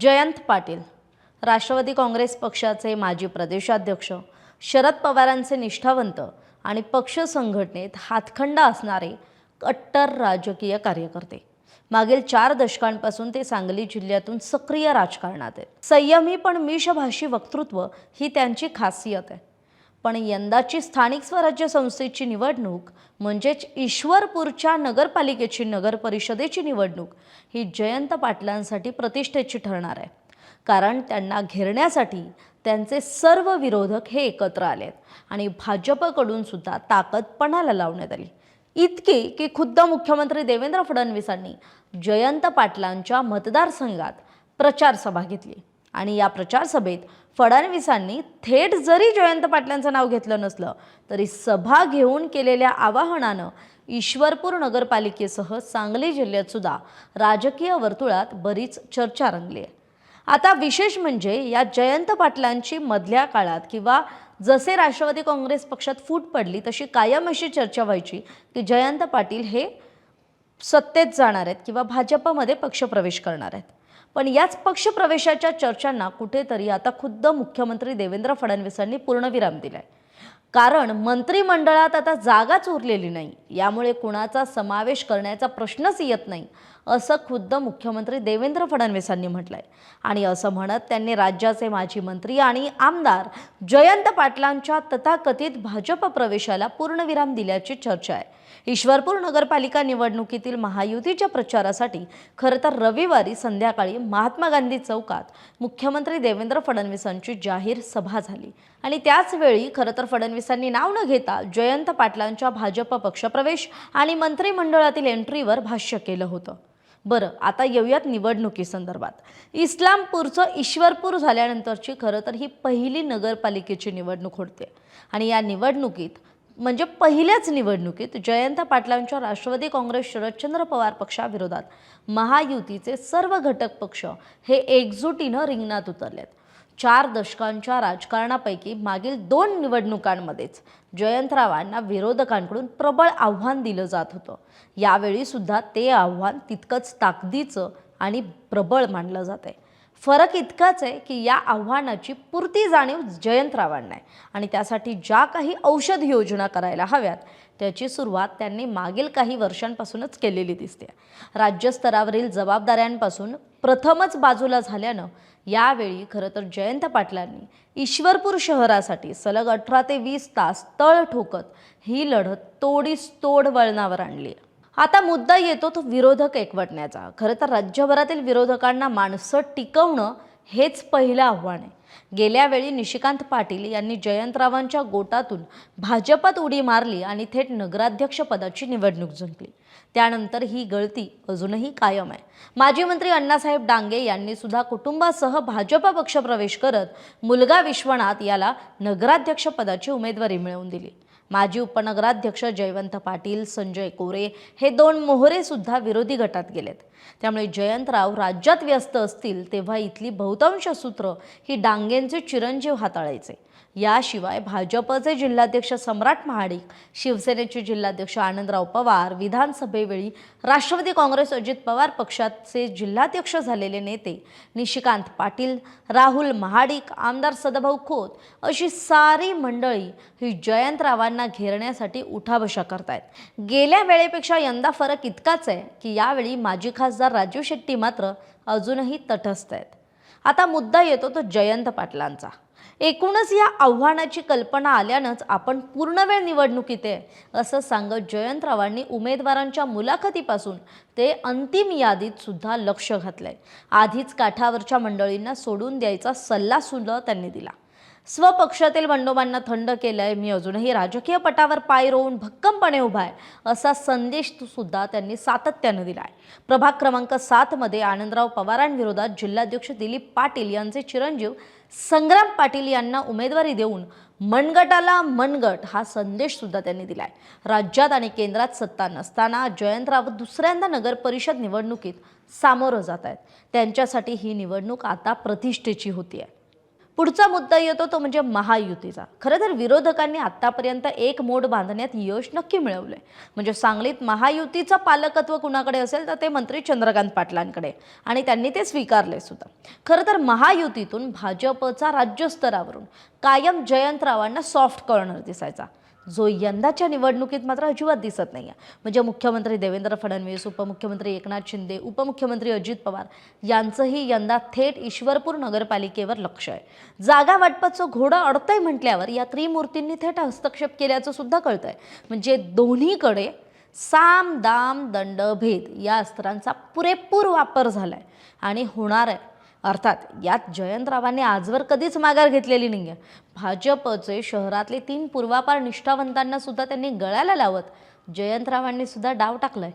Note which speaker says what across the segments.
Speaker 1: जयंत पाटील राष्ट्रवादी काँग्रेस पक्षाचे माजी प्रदेशाध्यक्ष शरद पवारांचे निष्ठावंत आणि पक्ष संघटनेत हातखंडा असणारे कट्टर राजकीय कार्यकर्ते. मागील चार दशकांपासून ते सांगली जिल्ह्यातून सक्रिय राजकारणात आहेत. संयमी पण मिशभाषी वक्तृत्व ही त्यांची खासियत आहे. पण यंदाची स्थानिक स्वराज्य संस्थेची निवडणूक म्हणजेच ईश्वरपूरच्या नगरपालिकेची नगर परिषदेची निवडणूक ही जयंत पाटलांसाठी प्रतिष्ठेची ठरणार आहे. कारण त्यांना घेरण्यासाठी त्यांचे सर्व विरोधक हे एकत्र आलेत आणि भाजपकडून सुद्धा ताकद पणाला लावण्यात आली. इतकी की खुद्द मुख्यमंत्री देवेंद्र फडणवीसांनी जयंत पाटलांच्या मतदारसंघात प्रचार सभा घेतली. आणि या प्रचार सभेत फडणवीसांनी थेट जरी जयंत पाटलांचं नाव घेतलं नसलं तरी सभा घेऊन केलेल्या आवाहनानं ईश्वरपूर नगरपालिकेसह सांगली जिल्ह्यात सुद्धा राजकीय वर्तुळात बरीच चर्चा रंगली आहे. आता विशेष म्हणजे या जयंत पाटलांची मधल्या काळात किंवा जसे राष्ट्रवादी काँग्रेस पक्षात फूट पडली तशी कायम अशी चर्चा व्हायची की जयंत पाटील हे सत्तेत जाणार आहेत किंवा भाजपमध्ये पक्षप्रवेश करणार आहेत. पण याच पक्षप्रवेशाच्या चर्चांना कुठेतरी आता खुद्द मुख्यमंत्री देवेंद्र फडणवीसांनी पूर्णविराम दिलाय. कारण मंत्रिमंडळात आता जागाच उरलेली नाही. यामुळे कुणाचा समावेश करण्याचा प्रश्नच येत नाही. असं खुद्द मुख्यमंत्री देवेंद्र फडणवीसांनी म्हटलंय. आणि असं म्हणत त्यांनी राज्याचे माजी मंत्री आणि आमदार जयंत पाटलांच्या तथाकथित भाजप प्रवेशाला पूर्णविराम दिल्याची चर्चा आहे. ईश्वरपूर नगरपालिका निवडणुकीतील महायुतीच्या प्रचारासाठी खरं तर रविवारी संध्याकाळी महात्मा गांधी चौकात मुख्यमंत्री देवेंद्र फडणवीसांची जाहीर सभा झाली. आणि त्याचवेळी खरं तर फडणवीसांनी नाव न घेता जयंत पाटलांच्या भाजप पक्षप्रवेश आणि मंत्रिमंडळातील एंट्रीवर भाष्य केलं होतं. बरं आता येऊयात निवडणुकीसंदर्भात इस्लामपूरचं ईश्वरपूर झाल्यानंतरची खरं तर ही पहिली नगरपालिकेची निवडणूक होते. आणि या निवडणुकीत म्हणजे पहिल्याच निवडणुकीत जयंत पाटलांच्या राष्ट्रवादी काँग्रेस शरदचंद्र पवार पक्षाविरोधात महायुतीचे सर्व घटक पक्ष हे एकजुटीनं रिंगणात उतरलेत. चार दशकांच्या राजकारणापैकी मागील दोन निवडणुकांमध्येच जयंतरावांना विरोधकांकडून प्रबळ आव्हान दिलं जात होतं. यावेळी सुद्धा ते आव्हान तितकंच ताकदीचं आणि प्रबळ मानलं जात आहे फरक इतकाच आहे की या आव्हानाची पुरती जाणीव जयंतरावांना आहे. आणि त्यासाठी ज्या काही औषध योजना करायला हव्यात त्याची सुरुवात त्यांनी मागील काही वर्षांपासूनच केलेली दिसते. राज्यस्तरावरील जबाबदाऱ्यांपासून प्रथमच बाजूला झाल्यानं यावेळी खरं तर जयंत पाटलांनी ईश्वरपूर शहरासाठी सलग अठरा ते वीस तास तळ ठोकत ही लढत तोडीस तोड वळणावर आणली. आता मुद्दा येतो तो विरोधक एकवटण्याचा. खरं तर राज्यभरातील विरोधकांना माणसं टिकवणं हेच पहिलं आव्हान आहे. गेल्या वेळी निशिकांत पाटील यांनी जयंतरावांच्या गोटातून भाजपात उडी मारली आणि थेट नगराध्यक्ष पदाची निवडणूक जिंकली. त्यानंतर ही गळती अजूनही कायम आहे. माजी मंत्री अण्णासाहेब डांगे यांनी सुद्धा कुटुंबासह भाजप पक्षप्रवेश करत मुलगा विश्वनाथ याला नगराध्यक्ष पदाची उमेदवारी मिळवून दिली. माजी उपनगराध्यक्ष जयवंत पाटील संजय कोरे हे दोन मोहरे सुद्धा विरोधी गटात गेलेत. त्यामुळे जयंतराव राज्यात व्यस्त असतील तेव्हा इथली बहुतांश सूत्र ही डांगेंचे चिरंजीव हाताळायचे. याशिवाय भाजपचे जिल्हाध्यक्ष सम्राट महाडिक शिवसेनेचे जिल्हाध्यक्ष आनंदराव पवार विधानसभेवेळी राष्ट्रवादी काँग्रेस अजित पवार पक्षाचे जिल्हाध्यक्ष झालेले नेते निशिकांत पाटील राहुल महाडिक आमदार सदाभाऊ खोत अशी सारी मंडळी ही जयंतरावांना घेरण्यासाठी उठाबशा करतायत. गेल्या वेळेपेक्षा यंदा फरक इतकाच आहे की यावेळी माजी खासदार राजू शेट्टी मात्र अजूनही तटस्थ आहेत. आता मुद्दा येतो तो जयंत पाटलांचा. एकूणच या आव्हानाची कल्पना आल्यानंच आपण पूर्णवेळ निवडणुकीत आहे असं सांगत जयंतरावांनी उमेदवारांच्या मुलाखतीपासून ते अंतिम यादीत सुद्धा लक्ष घातलंय. आधीच काठावरच्या मंडळींना सोडून द्यायचा सल्ला सुद्धा त्यांनी दिला. स्वपक्षातील बंडोबांना थंड केलंय. मी अजूनही राजकीय पटावर पाय रोवून भक्कमपणे उभा आहे असा संदेश सुद्धा त्यांनी सातत्यानं दिलाय. प्रभाग क्रमांक सातमध्ये आनंदराव पवारांविरोधात जिल्हाध्यक्ष दिलीप पाटील यांचे चिरंजीव संग्राम पाटील यांना उमेदवारी देऊन मनगटाला मनगट हा संदेश सुद्धा त्यांनी दिलाय. राज्यात आणि केंद्रात सत्ता नसताना जयंतराव दुसऱ्यांदा नगर परिषद निवडणुकीत सामोरं जात आहेत. त्यांच्यासाठी ही निवडणूक आता प्रतिष्ठेची होती आहे पुढचा मुद्दा येतो तो म्हणजे महायुतीचा. खरं तर विरोधकांनी आत्तापर्यंत एक मोड बांधण्यात यश नक्की मिळवलंय. म्हणजे सांगलीत महायुतीचं पालकत्व कुणाकडे असेल तर ते मंत्री चंद्रकांत पाटलांकडे. आणि त्यांनी ते स्वीकारले सुद्धा. खरं तर महायुतीतून भाजपचा राज्यस्तरावरून कायम जयंतरावांना सॉफ्ट कॉर्नर दिसायचा. जो यंदाच्या निवडणुकीत मात्र अजिबात दिसत नाही आहे म्हणजे मुख्यमंत्री देवेंद्र फडणवीस उपमुख्यमंत्री एकनाथ शिंदे उपमुख्यमंत्री अजित पवार यांचंही यंदा थेट ईश्वरपूर नगरपालिकेवर लक्ष आहे. जागा वाटपाचं घोडं अडतंय म्हटल्यावर या त्रिमूर्तींनी थेट हस्तक्षेप केल्याचं सुद्धा कळतंय. म्हणजे दोन्हीकडे साम दाम दंड भेद या अस्त्रांचा पुरेपूर वापर झाला आहे आणि होणार आहे. अर्थात यात जयंतरावांनी आजवर कधीच माघार घेतलेली नाही आहे भाजपचे शहरातले तीन पूर्वापार निष्ठावंतांना सुद्धा त्यांनी गळ्याला लावत जयंतरावांनी सुद्धा डाव टाकलाय.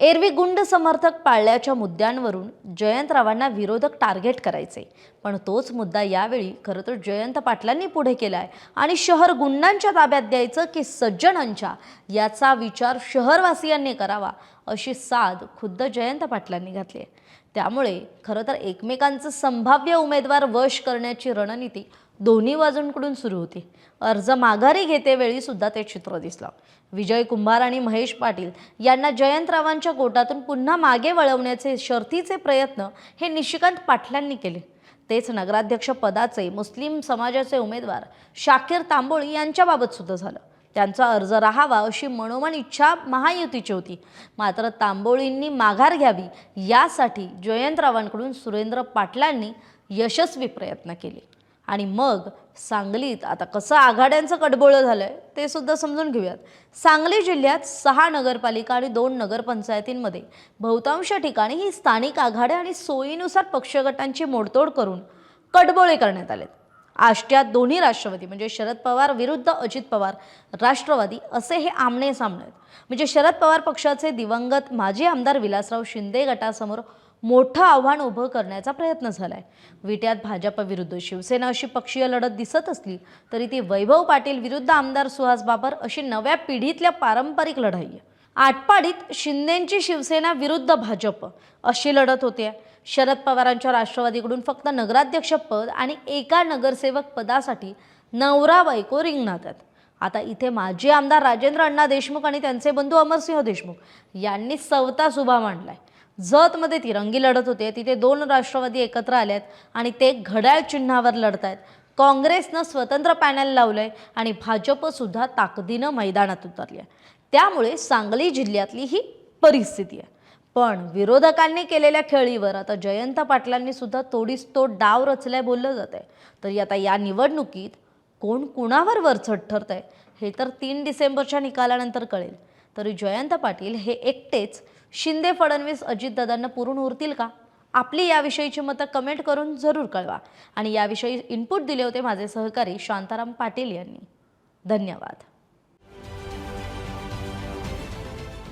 Speaker 1: एरवी गुंड समर्थक पाळल्याच्या मुद्द्यांवरून जयंतरावांना विरोधक टार्गेट करायचे. पण तोच मुद्दा यावेळी खरं तर जयंत पाटलांनी पुढे केलाय. आणि शहर गुंडांच्या ताब्यात द्यायचं की सज्जनांच्या याचा विचार शहरवासियांनी करावा अशी साद खुद्द जयंत पाटलांनी घातली आहे त्यामुळे खरं तर एकमेकांचं संभाव्य उमेदवार वश करण्याची रणनीती दोन्ही बाजूंकडून सुरू होती. अर्ज माघारी घेतेवेळी सुद्धा ते चित्र दिसलं. विजय कुंभार आणि महेश पाटील यांना जयंतरावांच्या गोटातून पुन्हा मागे वळवण्याचे शर्थीचे प्रयत्न हे निशिकांत पाटलांनी केले. तेच नगराध्यक्ष पदाचे मुस्लिम समाजाचे उमेदवार शाकीर तांबोळी यांच्याबाबत सुद्धा झालं. त्यांचा अर्ज राहावा अशी मनोमन इच्छा महायुतीची होती. मात्र तांबोळींनी माघार घ्यावी यासाठी जयंतरावांकडून सुरेंद्र पाटलांनी यशस्वी प्रयत्न केले. आणि मग सांगलीत आता कसं आघाड्यांचं कडबोळं झालंय ते सुद्धा समजून घेऊयात. सांगली जिल्ह्यात सहा नगरपालिका आणि दोन नगरपंचायतींमध्ये बहुतांश ठिकाणी ही स्थानिक आघाड्या आणि सोयीनुसार पक्षगटांची मोडतोड करून कडबोळे करण्यात आलेत. आष्ट्यात दोन्ही राष्ट्रवादी म्हणजे शरद पवार विरुद्ध अजित पवार राष्ट्रवादी असे हे आमने सामने आहेत. म्हणजे शरद पवार पक्षाचे दिवंगत माजी आमदार विलासराव शिंदे गटासमोर मोठं आव्हान उभं करण्याचा प्रयत्न झाला आहे विट्यात भाजप विरुद्ध शिवसेना अशी पक्षीय लढत दिसत असली तरी ती वैभव पाटील विरुद्ध आमदार सुहास बाबर अशी नव्या पिढीतल्या पारंपरिक लढाई आहे. आटपाडीत शिंदेंची शिवसेना विरुद्ध भाजप अशी लढत होते शरद पवारांच्या राष्ट्रवादीकडून फक्त नगराध्यक्षपद आणि एका नगरसेवक पदासाठी नवरा बायको रिंगणात आहेत. आता इथे माजी आमदार राजेंद्र अण्णा देशमुख आणि त्यांचे बंधू अमरसिंह देशमुख यांनी सवताच उभा मांडलाय. जतमध्ये तिरंगी लढत होते तिथे दोन राष्ट्रवादी एकत्र आल्यात आणि ते घड्याळ चिन्हावर लढत आहेत काँग्रेसनं स्वतंत्र पॅनल लावलंय आणि भाजपसुद्धा ताकदीनं मैदानात उतरली आहे त्यामुळे सांगली जिल्ह्यातली ही परिस्थिती आहे. पण विरोधकांनी केलेल्या खेळीवर आता जयंत पाटलांनी सुद्धा तोडीस तो डाव रचलाय बोललं जात आहे तरी आता या निवडणुकीत कोण कुणावर वरचढ ठरत आहे हे तर तीन डिसेंबरच्या निकालानंतर कळेल. तरी जयंत पाटील हे एकटेच शिंदे फडणवीस अजितदादांना पुरून उरतील का? आपली याविषयीची मतं कमेंट करून जरूर कळवा. आणि याविषयी इनपुट दिले होते माझे सहकारी शांताराम पाटील यांनी. धन्यवाद.